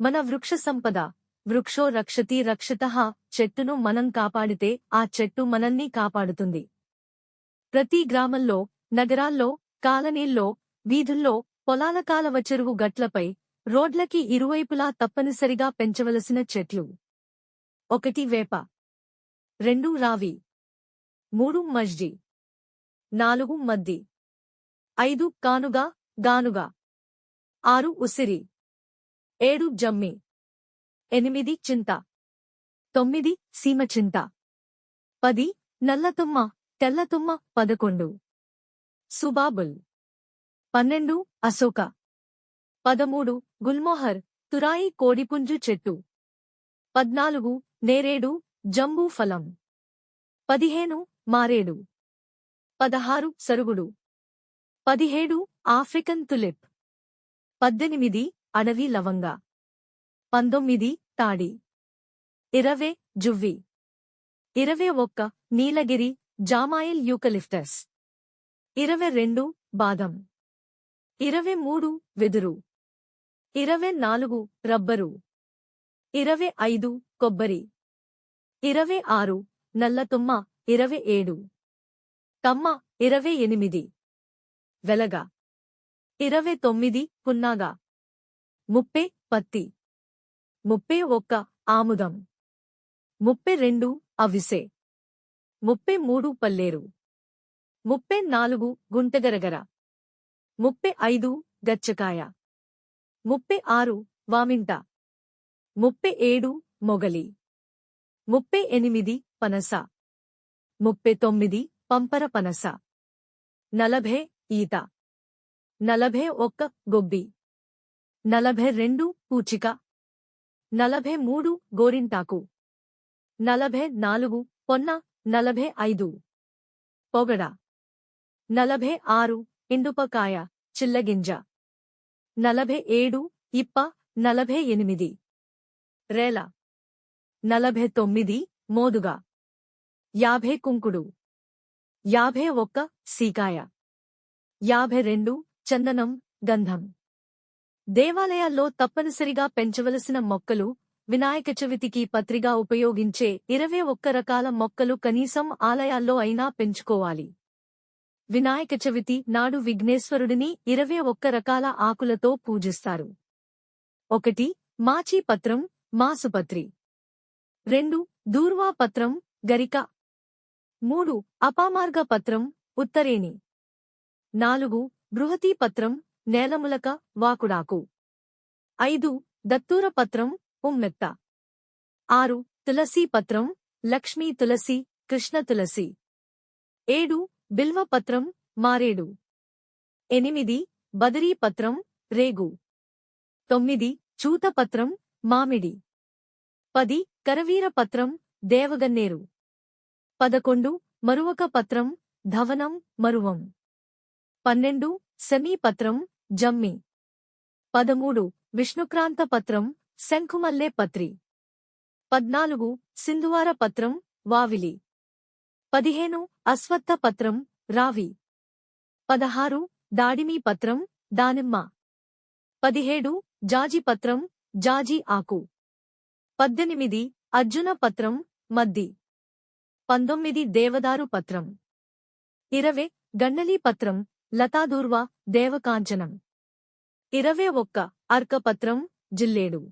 మన వృక్ష సంపద. వృక్షో రక్షతి రక్షతః చెట్టును మనం కాపాడితే ఆ చెట్టు మనల్ని కాపాడుతుంది. ప్రతి గ్రామంలో నగరాల్లో కాలనీల్లో వీధుల్లో పొలాల కాలవ చెరువు గట్లపై రోడ్లకి ఇరువైపులా తప్పనిసరిగా పెంచవలసిన చెట్లు. ఒకటి వేప. రెండు రావి. మూడు మజ్జి. నాలుగు మద్ది. ఐదు కానుగా గానుగా. ఆరు ఉసిరి. ఏడు జమ్మి. ఎనిమిది చింత. తొమ్మిది సీమ చింత. పది నల్లతుమ్మ తెల్లతుమ్మ పదకొండు. సుబాబుల్. పన్నెండు అశోక. పదమూడు గుల్మోహర్ తురాయి కోడిపుంజు చెట్టు. పద్నాలుగు నేరేడు జంబూ ఫలం. పదిహేను మారేడు. పదహారు సరుగుడు. పదిహేడు ఆఫ్రికన్ తులిప్. పద్దెనిమిది అడవి లవంగా. పంతొమ్మిది తాడి. ఇరవై జువ్వి. ఇరవై ఒక్క నీలగిరి జామాయిల్ యూకలిఫ్టస్ ఇరవై రెండు బాదం. ఇరవై మూడు వెదురు. ఇరవై నాలుగు రబ్బరు. ఇరవై ఐదు కొబ్బరి. ఇరవై ఆరు నల్లతుమ్మ ఇరవై ఏడు. కమ్మ ఇరవై ఎనిమిది. వెలగ. ఇరవై తొమ్మిది పున్నాగా. ముప్పై పత్తి. ముప్పై ఒక్క ఆముదం. ముప్పై రెండు అవిసె. ముప్పై మూడు పల్లేరు. ముప్పై నాలుగు గుంటగరగర. ముప్పై ఐదు గచ్చకాయ. ముప్పై ఆరు వామింట. ముప్పై ఏడు మొగలి. ముప్పై ఎనిమిది పనస. ముప్పై తొమ్మిది పంపర పనస. నలభై ఈత. నలభై ఒక్క గొబ్బి. నలభై రెండు పూచిక. నలభై మూడు గోరింటాకు. నలభై నాలుగు పొన్న. నలభై ఐదు పొగడ. నలభై ఆరు ఇండుపకాయ చిల్లగింజ. నలభై ఏడు ఇప్ప. నలభై ఎనిమిది రేల. నలభై తొమ్మిది మోదుగా. యాభై కుంకుడు. యాభై ఒక్క సీకాయ. యాభై రెండు చందనం గంధం. దేవాలయాల్లో తప్పనిసరిగా పెంచవలసిన మొక్కలు వినాయక చవితికి పత్రిగా ఉపయోగించే ఇరవై ఒక్క రకాల మొక్కలు కనీసం ఆలయాల్లో అయినా పెంచుకోవాలి. వినాయక చవితి నాడు విఘ్నేశ్వరుడిని ఇరవై ఒక్క రకాల ఆకులతో పూజిస్తారు. ఒకటి మాచీ పత్రం మాసుపత్రి. రెండు దూర్వాపత్రం గరిక. మూడు అపామార్గ పత్రం ఉత్తరేణి. నాలుగు బృహతీ పత్రం నేలములక వాకుడాకు. ఐదు దత్తూర పత్రం ఉమ్మెత్త. ఆరు తులసీ పత్రం లక్ష్మీ తులసి కృష్ణ తులసి. ఏడు బిల్వ పత్రం మారేడు. ఎనిమిది బదరీ పత్రం రేగు. తొమ్మిది చూతపత్రం మామిడి. పది కరవీర పత్రం దేవగన్నేరు. పదకొండు మరువక పత్రం ధవనం మరువం. పన్నెండు సెమీపత్రం జమ్మి. పదమూడు విష్ణుక్రాంత పత్రం శంఖుమల్లే పత్రి. పద్నాలుగు సింధువార పత్రం వావిలి. పదిహేను అశ్వత్థ పత్రం రావి. పదహారు దాడిమీ పత్రం దానిమ్మ. పదిహేడు జాజి పత్రం జాజి ఆకు. పద్దెనిమిది అర్జున పత్రం మద్ది. పంతొమ్మిది దేవదారు పత్రం. ఇరవై గన్నలీ పత్రం లతాదూర్వ దేవకాంచనం. ఇరవై ఒక్క అర్కపత్రం జిల్లేడు.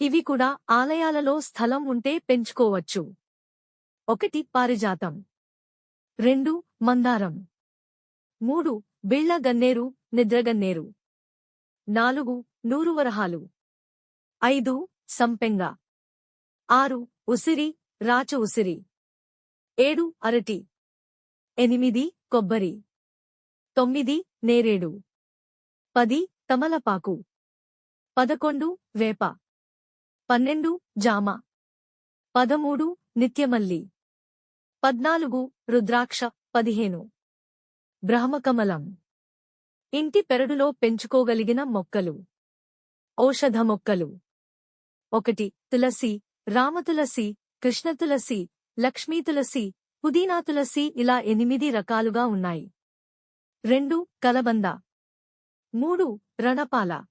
ఇవి కూడా ఆలయాలలో స్థలం ఉంటే పెంచుకోవచ్చు. ఒకటి పారిజాతం. రెండు మందారం. మూడు బిళ్ళగన్నేరు నిద్రగన్నేరు నాలుగు నూరువరహాలు. ఐదు సంపెంగ. ఆరు ఉసిరి రాచ ఉసిరి. ఏడు అరటి. ఎనిమిది కొబ్బరి. తొమ్మిది నేరేడు. పది తమలపాకు. పదకొండు వేప. పన్నెండు జామ. పదమూడు నిత్యమల్లి. పద్నాలుగు రుద్రాక్ష. పదిహేను. బ్రహ్మకమలం. ఇంటి పెరడులో పెంచుకోగలిగిన మొక్కలు. ఔషధ మొక్కలు. ఒకటి తులసి. రామతులసి కృష్ణతులసి లక్ష్మీతులసి పుదీనా తులసి ఇలా ఎనిమిది రకాలుగా ఉన్నాయి. రెండు కలబంద. మూడు రణపాల.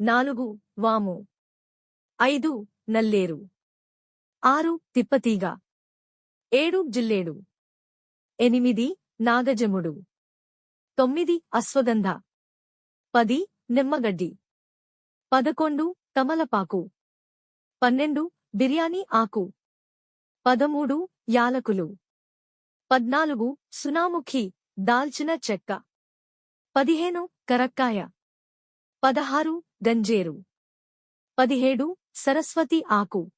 నాలుగు వాము. ఐదు నల్లేరు. ఆరు తిప్పతీగ. ఏడు జిల్లేడు. ఎనిమిది నాగజముడు. తొమ్మిది అశ్వగంధ. పది నిమ్మగడ్డి. పదకొండు తమలపాకు. పన్నెండు బిర్యానీ ఆకు. పదమూడు యాలకులు. పద్నాలుగు సునాముఖి. దాల్చిన చెక్క. పదిహేను కరక్కాయ. పదహారు గంజేరు. పదిహేడు సరస్వతి ఆకు.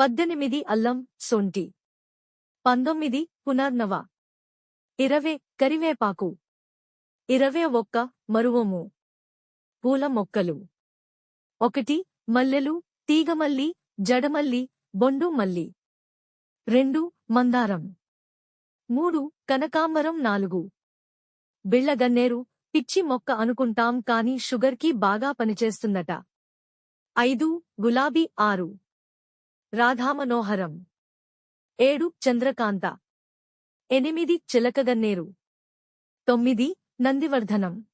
పద్దెనిమిది అల్లం సొంటి. పంతొమ్మిది పునర్నవ. ఇరవై కరివేపాకు. ఇరవై ఒక్క మరువము. పూల మొక్కలు. ఒకటి మల్లెలు తీగమల్లి జడమల్లి బొండు మల్లి. రెండు మందారం. మూడు కనకాంబరం నాలుగు. బిళ్ళగన్నేరు పిచ్చి మొక్క అనుకుంటాం కాని షుగర్కి బాగా పనిచేస్తుందట. ఐదు గులాబీ ఆరు. రాధామనోహరం. ఏడు చంద్రకాంత. ఎనిమిది చిలకగన్నేరు. తొమ్మిది నందివర్ధనం.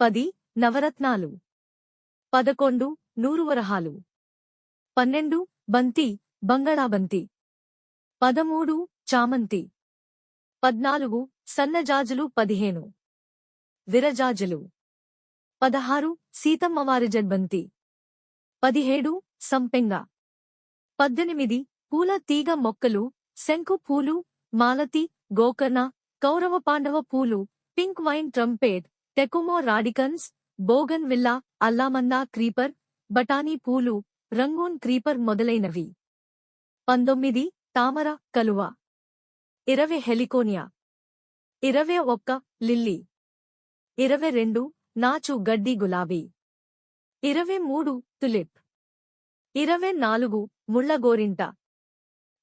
పది నవరత్నాలు. పదకొండు నూరువరహాలు. పన్నెండు బంతి బంగళాబంతి. పదమూడు చామంతి. పద్నాలుగు సన్నజాజులు పదిహేను. విరజాజులు. పదహారు సీతమ్మవారి జడ్బంతి. పదిహేడు సంపెంగ. పద్దెనిమిది పూల తీగ మొక్కలు శంకు పూలు మాలతి గోకర్ణ కౌరవ పాండవ పూలు pink vine trumpet tecoma radicans bougainvillea allamanda creeper బటానీ పూలు రంగూన్ క్రీపర్ మొదలైనవి. పంతొమ్మిది తామర కలువ. ఇరవై హెలికోనియా. ఇరవై ఒక్క లిల్లీ. ఇరవై రెండు నాచు గడ్డి గులాబీ. ఇరవై మూడు తులిప్. ఇరవై నాలుగు ముళ్ళగోరింట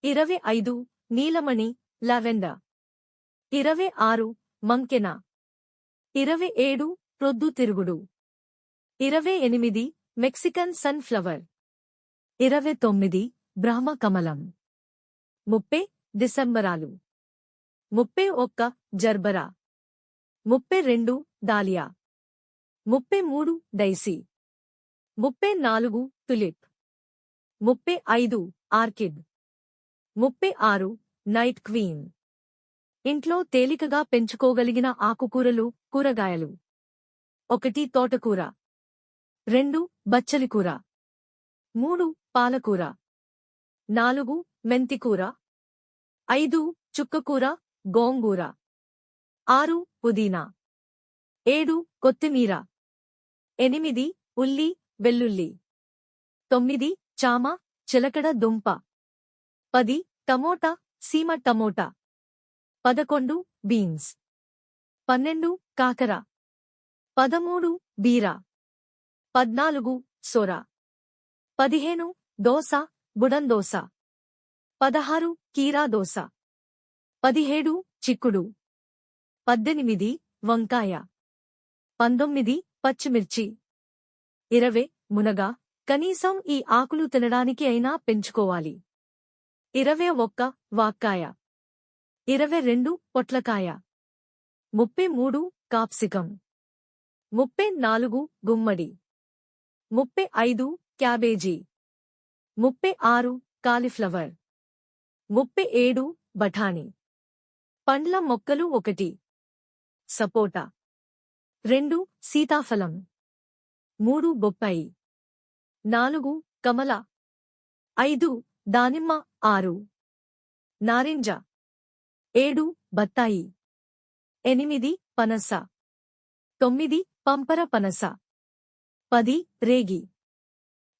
ఇరవై ఐదు నీలమణి లావెండర్ ఇరవై ఆరు మంకెన. ఇరవై ఏడు ప్రొద్దుతిరుగుడు ఇరవై ఎనిమిది మెక్సికన్ సన్ఫ్లవర్. ఇరవై తొమ్మిది బ్రహ్మకమలం ముప్పై డిసెంబరాలు. ముప్పై ఒక్క జర్బరా. ముప్పై రెండు దాలియా. ముప్పై మూడు డైసీ. ముప్పై నాలుగు తులిప్. ముప్పై ఐదు ఆర్కిడ్. ముప్పై ఆరు నైట్ క్వీన్. ఇంట్లో తేలికగా పెంచుకోగలిగిన ఆకుకూరలు కూరగాయలు. ఒకటి తోటకూర. రెండు బచ్చలికూర మూడు పాలకూర. నాలుగు మెంతికూర. ఐదు చుక్కకూర. గోంగూర. ఆరు పుదీనా. ఏడు కొత్తిమీర. ఎనిమిది ఉల్లి వెల్లుల్లి. తొమ్మిది చామ చిలకడ దుంప. పది టమోటా సీమ టమోటా. పదకొండు బీన్స్. పన్నెండు కాకర. పదమూడు బీర. పద్నాలుగు సొర. పదిహేను దోస బుడందోస పదహారు కీరా దోస పదిహేడు చిక్కుడు. పద్దెనిమిది వంకాయ. పంతొమ్మిది పచ్చిమిర్చి. ఇరవై మునగ. కనీసం ఈ ఆకులు తినడానికి అయినా పెంచుకోవాలి. ఇరవై ఒక్క వాక్కాయ. ఇరవై రెండు పొట్లకాయ. ముప్పై మూడు కాప్సికం. ముప్పై నాలుగు గుమ్మడి. ముప్పై ఐదు క్యాబేజీ. ముప్పై ఆరు కాలిఫ్లవర్. ముప్పై ఏడు బఠానీ. పండ్ల మొక్కలు ఒకటి. సపోటా. రెండు సీతాఫలం. మూడు బొప్పాయి. నాలుగు కమల. ఐదు దానిమ్మ. ఆరు. నారింజ. ఏడు బత్తాయి. ఎనిమిది పనస. తొమ్మిది పంపర పనస. పది రేగి.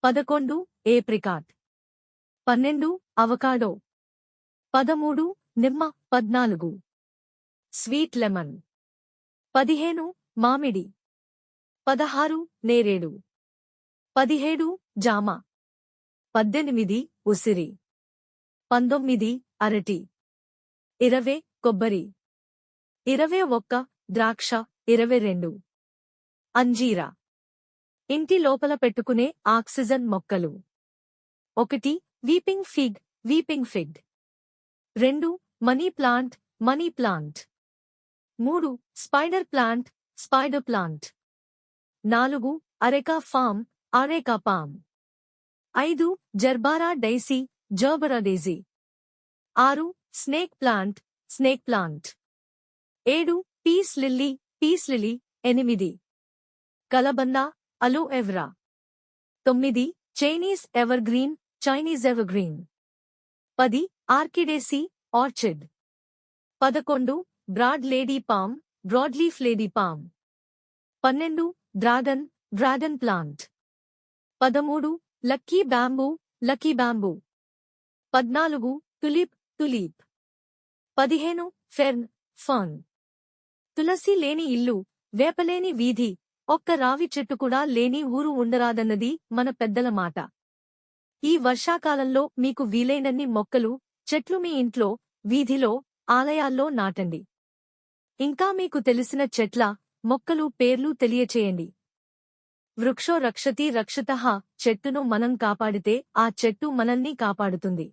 పదకొండు ఏప్రికాట్. పన్నెండు అవకాడో. పదమూడు నిమ్మ పద్నాలుగు. Sweet lemon. పదిహేను మామిడి. పదహారు నేరేడు. పదిహేడు జామ. పద్దెనిమిది ఉసిరి. పంతొమ్మిది అరటి. ఇరవై కొబ్బరి. ఇరవై ఒక్క ద్రాక్ష. ఇరవై రెండు. అంజీరా. ఇంటి లోపల పెట్టుకునే ఆక్సిజన్ మొక్కలు. ఒకటి వీపింగ్ ఫిగ్ వీపింగ్ ఫిగ్. రెండు మనీ ప్లాంట్ మనీ ప్లాంట్. మూడు స్పైడర్ ప్లాంట్ స్పైడర్ ప్లాంట్. నాలుగు అరెకా ఫామ్ అరేకా పామ్. ఐదు జర్బారా డైసీ జర్బరా డైజీ. ఆరు స్నేక్ ప్లాంట్ స్నేక్ ప్లాంట్. ఏడు పీస్ లిల్లీ పీస్ లిల్లీ ఎనిమిది. కలబంద అలో ఎవరా. తొమ్మిది చైనీస్ ఎవర్గ్రీన్ చైనీస్ ఎవర్గ్రీన్. పది ఆర్కిడేసీ ఆర్చిడ్. పదకొండు broad lady palm broadleaf lady palm. పన్నెండు డ్రాగన్ డ్రాగన్ ప్లాంట్. పదమూడు లక్కీ బ్యాంబూ లక్కీ బ్యాంబూ. పద్నాలుగు తులిప్ తులీప్ పదిహేను ఫెర్న్ ఫర్న్ తులసి లేని ఇల్లు వేపలేని వీధి. ఒక్క రావి చెట్టు కూడా లేని ఊరు ఉండరాదన్నది మన పెద్దల మాట. ఈ వర్షాకాలంలో మీకు వీలైనన్ని మొక్కలు చెట్లు మీ ఇంట్లో వీధిలో ఆలయాల్లో నాటండి. ఇంకా మీకు తెలిసిన చెట్ల మొక్కలు పేర్లు తెలియచేయండి. వృక్షో రక్షతి రక్షతః చెట్టును మనం కాపాడితే ఆ చెట్టు మనల్ని కాపాడుతుంది.